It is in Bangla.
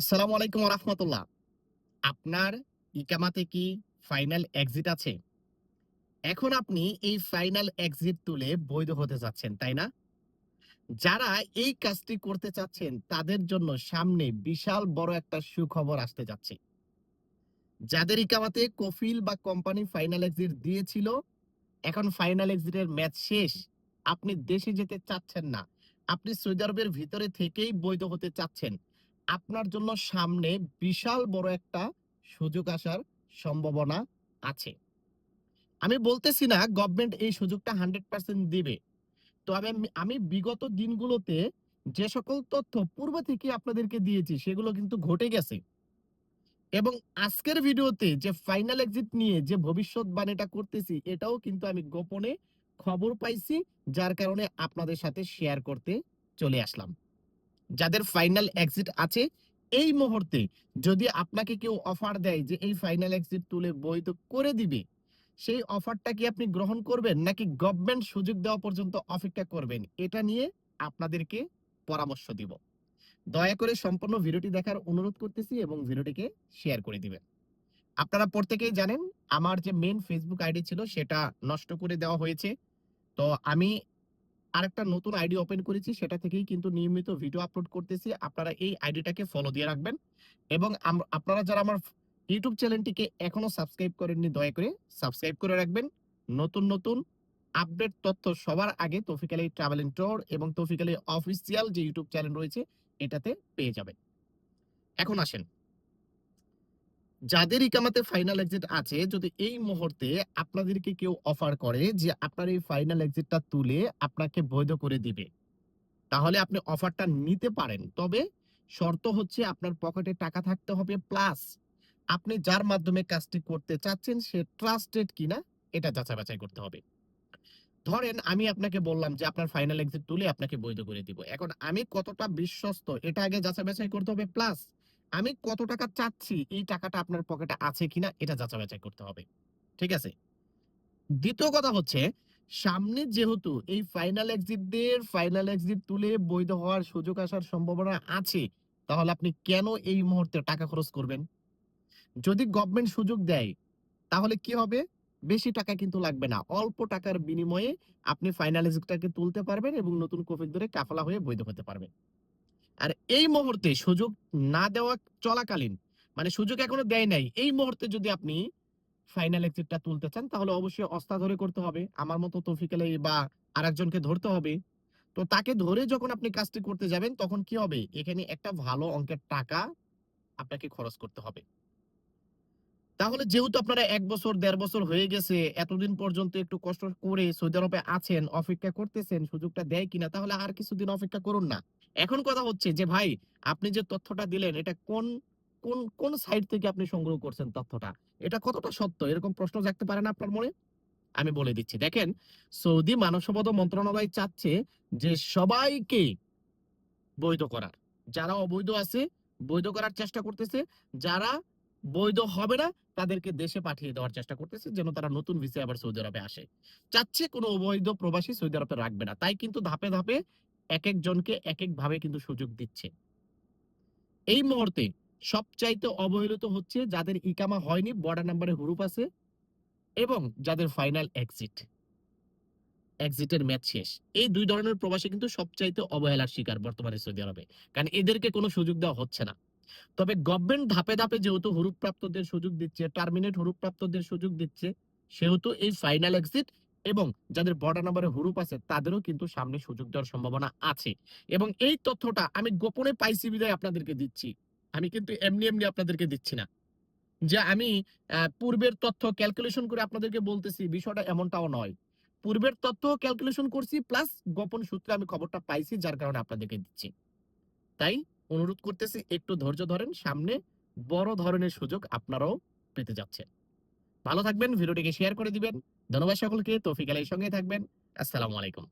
আসসালামু আলাইকুম রহমতুল্লাহ আপনার ইকামাতে কি ফাইনাল এক্সিট আছে? এখন আপনি এই ফাইনাল এক্সিট তুলে বৈধ হতে যাচ্ছেন, তাই না? যারা এই কাজটি করতে চাচ্ছেন, তাদের জন্য সামনে বিশাল বড় একটা সুখবর আসতে যাচ্ছে। যাদের ইকামাতে কফিল বা কোম্পানি ফাইনাল এক্সিট দিয়েছিল, এখন ফাইনাল এক্সিটের ম্যাচ শেষ। আপনি দেশে যেতে চাচ্ছেন না। আপনি সৌদি আরবের ভিতরে থেকেই বৈধ হতে চাচ্ছেন। আপনার জন্য সামনে বিশাল বড় একটা সুযোগ আসার সম্ভাবনা আছে। আমি বলতেছি না গভর্নমেন্ট এই সুযোগটা হান্ড্রেড পার্সেন্ট দিবে। তো আমি আমি বিগত দিনগুলোতে যে সকল তথ্য পূর্ব থেকে আপনাদেরকে দিয়েছি, সেগুলো কিন্তু ঘটে গেছে। এবং আজকের ভিডিওতে যে ফাইনাল এক্সিট নিয়ে যে ভবিষ্যৎবাণীটা করতেছি, এটাও কিন্তু আমি গোপনে খবর পাইছি, যার কারণে আপনাদের সাথে শেয়ার করতে চলে আসলাম। যাদের ফাইনাল এক্সিট আছে, এই মুহূর্তে যদি আপনাকে কেউ অফার দেয় যে এই ফাইনাল এক্সিট তুলে বৈধ করে দিবে, সেই অফারটা কি আপনি গ্রহণ করবেন নাকি গভর্নমেন্ট সুযোগ দেওয়া পর্যন্ত অপেক্ষা করবেন, এটা নিয়ে আপনাদেরকে পরামর্শ দিব। দয়া করে সম্পূর্ণ ভিডিওটি দেখার অনুরোধ করতেছি এবং ভিডিওটিকে শেয়ার করে দিবেন। আপনারা প্রত্যেকেই জানেন, আমার যে মেন ফেসবুক আইডি ছিল, সেটা নষ্ট করে দেওয়া হয়েছে। তো আমি আরেকটা নতুন আইডি ওপেন করেছি, সেটা থেকেই কিন্তু নিয়মিত ভিডিও আপলোড করতেছি। আপনারা এই আইডিটাকে ফলো দিয়ে রাখবেন। এবং আপনারা যারা আমার ইউটিউব চ্যানেলটিকে এখনও সাবস্ক্রাইব করেননি, দয়া করে সাবস্ক্রাইব করে রাখবেন। নতুন নতুন আপডেট তথ্য সবার আগে তৌফিক আলী ট্রাভেল এন্ড ট্যুর এবং তৌফিক আলী অফিসিয়াল যে ইউটিউব চ্যানেল রয়েছে, এটাতে পেয়ে যাবেন। এখন আসেন। যাদের ইকামাতে ফাইনাল এক্সিট আছে, যদি এই মুহূর্তে আপনাদেরকে কেউ অফার করে যে আপনার এই ফাইনাল এক্সিটটা তুলে আপনাকে বৈধ করে দিবে, তাহলে আপনি অফারটা নিতে পারেন। তবে শর্ত হচ্ছে আপনার পকেটে টাকা থাকতে হবে প্লাস আপনি যার মাধ্যমে কাজটি করতে চাচ্ছেন সে ট্রাস্টেড কিনা, এটা যাচাই বাছাই করতে হবে। ধরেন আমি আপনাকে বললাম যে আপনার ফাইনাল এক্সিট তুলে আপনাকে বৈধ করে দিব। এখন আমি কতটা বিশ্বস্ত, এটা আগে যাচাই বাছাই করতে হবে প্লাস আমি কত টাকা চাচ্ছি, এই টাকাটা আপনার পকেটে আছে কিনা, এটা যাচাই বাছাই করতে হবে। ঠিক আছে? দ্বিতীয় কথা হচ্ছে, সামনে যেহেতু এই ফাইনাল এক্সিটদের ফাইনাল এক্সিট তুলে বৈধ হওয়ার সুযোগ আসার সম্ভাবনা আছে, তাহলে আপনি কেন এই মুহূর্তে টাকা খরচ করবেন? যদি গভর্নমেন্ট সুযোগ দেয়, তাহলে কি হবে? বেশি টাকা কিন্তু লাগবে না। অল্প টাকার বিনিময়ে আপনি ফাইনাল এক্সিটটাকে তুলতে পারবেন এবং নতুন কফিল ধরে কাফলা হয়ে বৈধ হতে পারবেন। আর এই মুহূর্তে সুযোগ না দেওয়া চলাকালীন মানে সুযোগ এখনও দেয় নাই, এই মুহূর্তে যদি আপনি ফাইনাল এক্সিটটা তুলতে চান, তাহলে অবশ্যই অস্তা ধরে করতে হবে। আমার মতো তৌফিক আলী বা আরেকজনকে ধরতে হবে। তো তাকে ধরে যখন আপনি কাজটি করতে যাবেন, তখন কি হবে? এখানে একটা ভালো অঙ্কের টাকা আপনাকে খরচ করতে হবে। তাহলে যেহেতু আপনারা এক বছর, দেড় বছর হয়ে গেছে, এতদিন পর্যন্ত একটু কষ্ট করে সৌদি আরবে আছেন, অপেক্ষা করতেছেন, সুযোগটা দেয় কিনা, তাহলে আর কিছুদিন অপেক্ষা করুন না। এখন কথা হচ্ছে যে, ভাই, আপনি যে তথ্যটা দিলেন, এটা কোন কোন কোন সাইট থেকে আপনি সংগ্রহ করছেন তথ্যটা? এটা কতটা সত্য? এরকম প্রশ্ন জাগতে পারে না আপনার মনে? আমি বলে দিচ্ছি। দেখেন, সৌদি মানব সম্পদ মন্ত্রণালয় চাচ্ছে যে সবাইকে বৈধ করার। যারা অবৈধ আছে, বৈধ করার চেষ্টা করতেছে। যারা বৈধ হবে না, তাদেরকে দেশে পাঠিয়ে দেওয়ার চেষ্টা করতেছে, যেন তারা নতুন ভিসা আবার সৌদি আরবে আসে। চাচ্ছে কোনো অবৈধ প্রবাসী সৌদি আরবে রাখবে না। তাই কিন্তু ধাপে ধাপে এক একজনকে এক এক ভাবে কিন্তু সুযোগ দিচ্ছে। এই মুহূর্তে সবচাইতে অবহেলিত হচ্ছে যাদের ইকামা হয়নি, বর্ডার নাম্বারে হুরুপ আছে এবং যাদের ফাইনাল এক্সিট। এক্সিটের ম্যাচ শেষ। এই দুই ধরনের প্রবাসী কিন্তু সবচাইতে অবহেলার শিকার বর্তমানে সৌদি আরবে। কারণ এদেরকে কোনো সুযোগ দেওয়া হচ্ছে না। তবে গভর্নমেন্ট ধাপে ধাপে যেহেতু হরুপ প্রাপ্তদের সুযোগ দিচ্ছে টার্মিনেট হরুপ প্রাপ্তদের সুযোগ দিচ্ছে, সেহেতু এই ফাইনাল এক্সিট এবং যাদের বর্ডার নাম্বারে হুরুপ আছে, তাদেরও কিন্তু সামনে সুযোগ দেওয়ার সম্ভাবনা আছে। এবং এই তথ্যটা আমি গোপনে পাইছি বিদায় আপনাদেরকে দিচ্ছি। আমি কিন্তু এমনি এমনি আপনাদেরকে দিচ্ছি না। যে আমি পূর্বের তথ্য ক্যালকুলেশন করে আপনাদেরকে বলতেছি, বিষয়টা এমনটাও নয়। পূর্বের তথ্য ক্যালকুলেশন করছি প্লাস গোপন সূত্রে আমি খবরটা পাইছি, যার কারণে আপনাদেরকে দিচ্ছি। তাই অনুরোধ করতেছি, একটু ধৈর্য ধরেন, সামনে বড় ধরনের সুযোগ আপনারাও পেতে যাচ্ছেন। ভালো থাকবেন ভিডিওটিকে শেয়ার করে দিবেন। ধন্যবাদ সকলকে তৌফিক আলীর সঙ্গে থাকবেন। আসসালামু আলাইকুম।